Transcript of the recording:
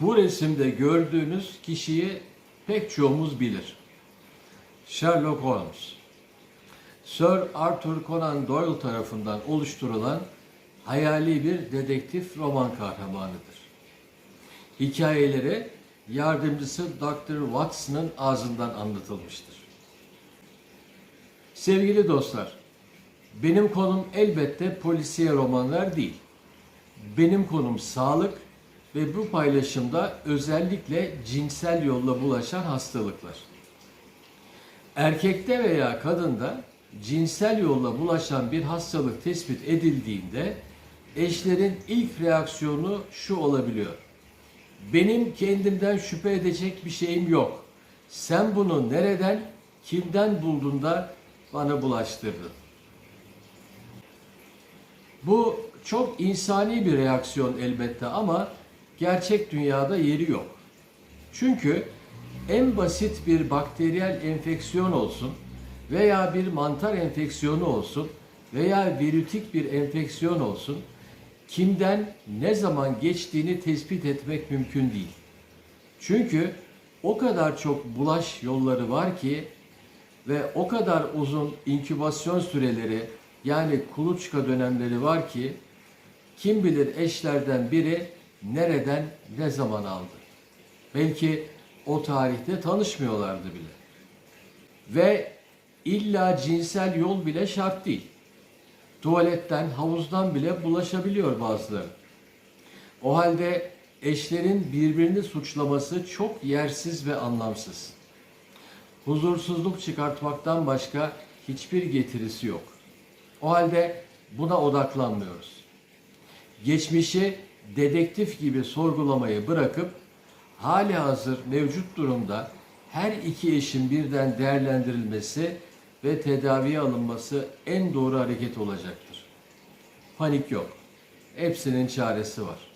Bu resimde gördüğünüz kişiyi pek çoğumuz bilir. Sherlock Holmes. Sir Arthur Conan Doyle tarafından oluşturulan hayali bir dedektif roman kahramanıdır. Hikayeleri yardımcısı Dr. Watson'ın ağzından anlatılmıştır. Sevgili dostlar, benim konum elbette polisiye romanlar değil. Benim konum sağlık ve bu paylaşımda özellikle cinsel yolla bulaşan hastalıklar. Erkekte veya kadında cinsel yolla bulaşan bir hastalık tespit edildiğinde eşlerin ilk reaksiyonu şu olabiliyor. Benim kendimden şüphe edecek bir şeyim yok. Sen bunu nereden, kimden buldun da bana bulaştırdın? Bu çok insani bir reaksiyon elbette ama gerçek dünyada yeri yok. Çünkü en basit bir bakteriyel enfeksiyon olsun veya bir mantar enfeksiyonu olsun veya virütik bir enfeksiyon olsun kimden ne zaman geçtiğini tespit etmek mümkün değil. Çünkü o kadar çok bulaş yolları var ki ve o kadar uzun inkübasyon süreleri yani kuluçka dönemleri var ki kim bilir eşlerden biri nereden ne zaman aldı. Belki o tarihte tanışmıyorlardı bile. Ve illa cinsel yol bile şart değil. Tuvaletten, havuzdan bile bulaşabiliyor bazıları. O halde eşlerin birbirini suçlaması çok yersiz ve anlamsız. Huzursuzluk çıkartmaktan başka hiçbir getirisi yok. O halde buna odaklanmıyoruz. Geçmişi dedektif gibi sorgulamayı bırakıp hali hazır mevcut durumda her iki eşin birden değerlendirilmesi ve tedaviye alınması en doğru hareket olacaktır. Panik yok. Hepsinin çaresi var.